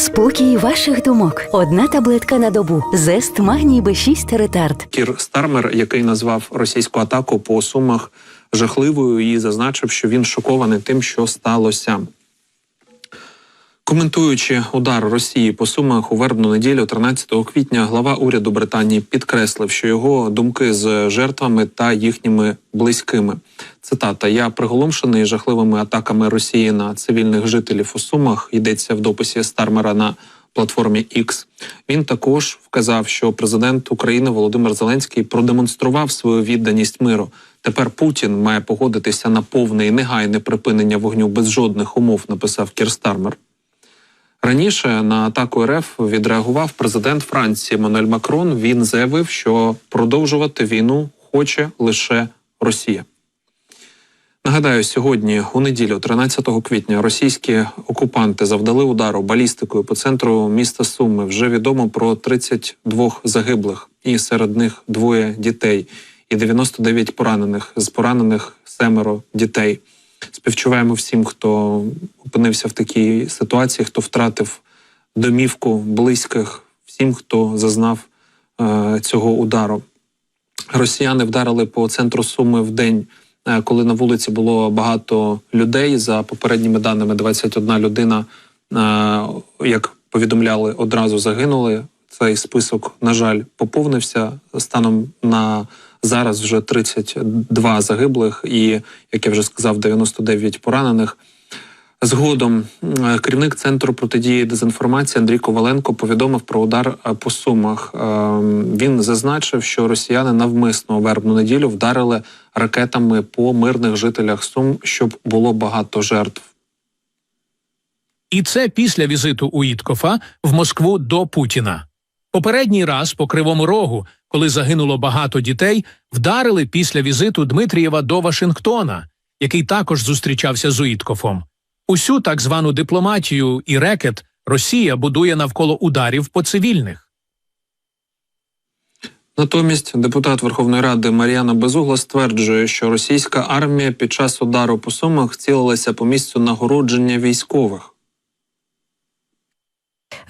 Спокій ваших думок. Одна таблетка на добу. Зест магній Б6 ретард. Кір Стармер, який назвав російську атаку по сумах жахливою, і зазначив, що він шокований тим, що сталося. Коментуючи удар Росії по сумах у вербну неділю, 13 квітня, глава уряду Британії підкреслив, що його думки з жертвами та їхніми близькими. Цитата: Я приголомшений жахливими атаками Росії на цивільних жителів у Сумах. Йдеться в дописі Стармера на платформі X. Він також вказав, що президент України Володимир Зеленський продемонстрував свою відданість миру. Тепер Путін має погодитися на повне і негайне припинення вогню без жодних умов. Написав Кір Стармер. Раніше на атаку РФ відреагував президент Франції Еммануель Макрон. Він заявив, що продовжувати війну хоче лише Росія. Нагадаю, сьогодні, у неділю, 13 квітня, російські окупанти завдали удару балістикою по центру міста Суми. Вже відомо про 32 загиблих, і серед них двоє дітей, і 99 поранених. З поранених семеро дітей. Співчуваємо всім, хто опинився в такій ситуації, хто втратив домівку близьких, всім, хто зазнав е, цього удару. Росіяни вдарили по центру Суми в день, е, коли на вулиці було багато людей. За попередніми даними, 21 людина, е, як повідомляли, одразу загинули. Цей список, на жаль, поповнився станом на зараз вже 32 загиблих, і як я вже сказав, 99 поранених. Згодом е, керівник центру протидії дезінформації Андрій Коваленко повідомив про удар е, по сумах. Е, Він зазначив, що росіяни навмисно у вербну неділю вдарили ракетами по мирних жителях Сум, щоб було багато жертв. І це після візиту Уіткофа в Москву до Путіна. Попередній раз по Кривому Рогу, коли загинуло багато дітей, вдарили після візиту Дмитрієва до Вашингтона, який також зустрічався з Уіткофом. Усю так звану дипломатію і рекет Росія будує навколо ударів по цивільних. Натомість депутат Верховної Ради Мар'яна Безугла стверджує, що російська армія під час удару по сумах цілилася по місцю нагородження військових.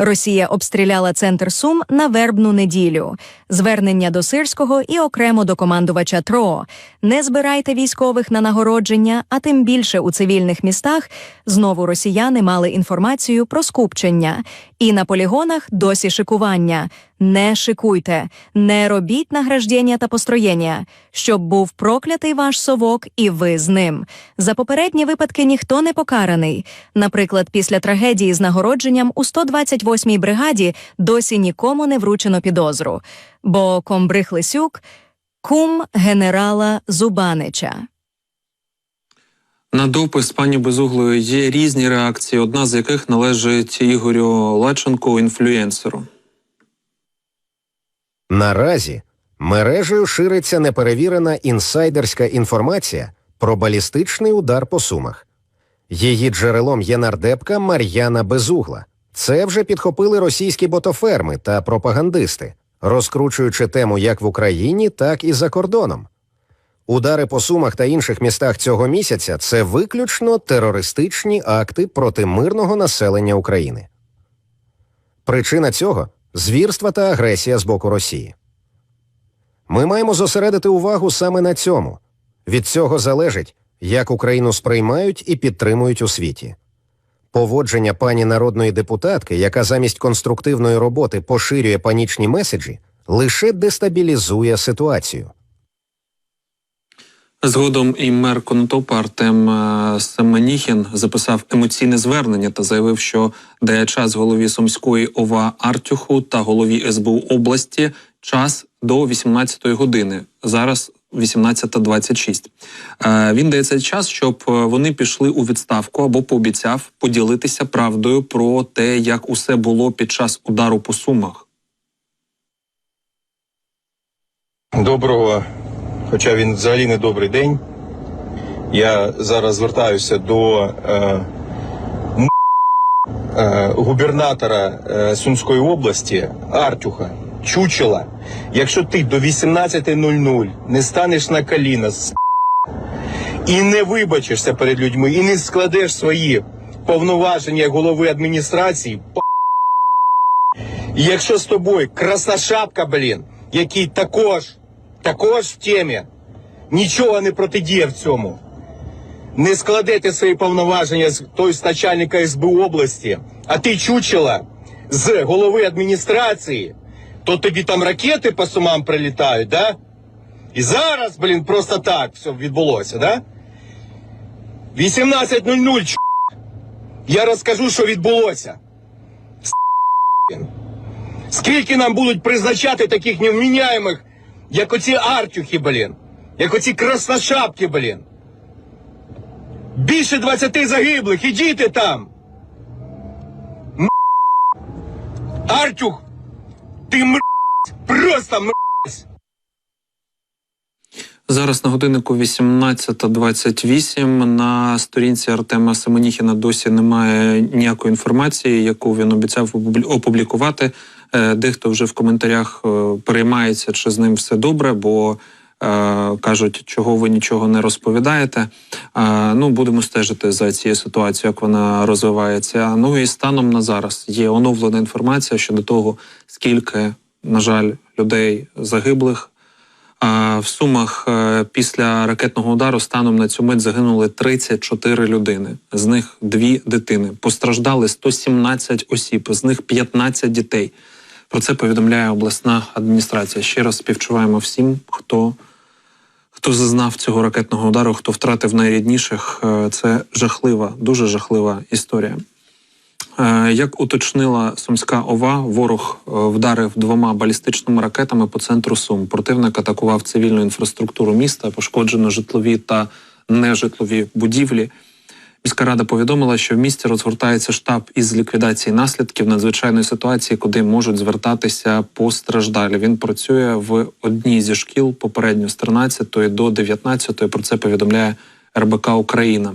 Росія обстріляла центр Сум на вербну неділю. Звернення до Сирського і окремо до командувача ТРО. Не збирайте військових на нагородження, а тим більше у цивільних містах. Знову росіяни мали інформацію про скупчення. І на полігонах досі шикування. Не шикуйте, не робіть награждення та построєння, щоб був проклятий ваш совок, і ви з ним. За попередні випадки ніхто не покараний. Наприклад, після трагедії з нагородженням у 128-й бригаді досі нікому не вручено підозру. Бо комбриг Лисюк – кум генерала Зубанича. На допис пані Безуглої є різні реакції, одна з яких належить Ігорю Лаченку, інфлюенсеру. Наразі мережею шириться неперевірена інсайдерська інформація про балістичний удар по сумах. Її джерелом є нардепка Мар'яна Безугла. Це вже підхопили російські ботоферми та пропагандисти, розкручуючи тему як в Україні, так і за кордоном. Удари по сумах та інших містах цього місяця це виключно терористичні акти проти мирного населення України. Причина цього звірства та агресія з боку Росії. Ми маємо зосередити увагу саме на цьому. Від цього залежить, як Україну сприймають і підтримують у світі. Поводження пані народної депутатки, яка замість конструктивної роботи поширює панічні меседжі, лише дестабілізує ситуацію. Згодом і мер Конотопа Артем е, Семеніхін записав емоційне звернення та заявив, що дає час голові Сумської ОВА Артюху та голові СБУ області час до 18-ї години. Зараз 18.26. Е, Він дає цей час, щоб е, вони пішли у відставку або пообіцяв поділитися правдою про те, як усе було під час удару по сумах. Доброго, хоча він взагалі не добрий день. Я зараз звертаюся до е, е, губернатора е, Сумської області Артюха Чучела. Якщо ти до 18.00 не станеш на коліна с- і не вибачишся перед людьми, і не складеш свої повноваження голови адміністрації, І якщо з тобою красношапка, блін, який також, також в темі, нічого не протидіє в цьому. Не складете свої повноваження з той з начальника СБУ області, а ти чучела з голови адміністрації, то тобі там ракети по сумам прилітають, да? І зараз, блін, просто так все відбулося, да? 18.00, ч**. Я розкажу, що відбулося. Скільки нам будуть призначати таких невміняємих, як оці артюхи, блін, як оці красношапки, блін. Більше 20 загиблих, і там. М***. Артюх, ти м***, просто м***. Зараз на годиннику 18.28. На сторінці Артема Семеніхіна досі немає ніякої інформації, яку він обіцяв опублікувати. Е, Дехто вже в коментарях е, переймається, чи з ним все добре, бо е, кажуть, чого ви нічого не розповідаєте. Ну, будемо стежити за цією ситуацією, як вона розвивається. Ну і станом на зараз є оновлена інформація щодо того, скільки, на жаль, людей загиблих. В Сумах після ракетного удару станом на цю мить загинули 34 людини. З них дві дитини. Постраждали 117 осіб, з них 15 дітей. Про це повідомляє обласна адміністрація. Ще раз співчуваємо всім, хто, хто зазнав цього ракетного удару, хто втратив найрідніших. Е, Це жахлива, дуже жахлива історія. Е, Як уточнила Сумська ОВА, ворог е, вдарив двома балістичними ракетами по центру Сум. Противник атакував цивільну інфраструктуру міста, пошкоджено житлові та нежитлові будівлі. Міська рада повідомила, що в місті розгортається штаб із ліквідації наслідків надзвичайної ситуації, куди можуть звертатися постраждалі. Він працює в одній зі шкіл попередньо з 13 до 19. Про це повідомляє РБК Україна.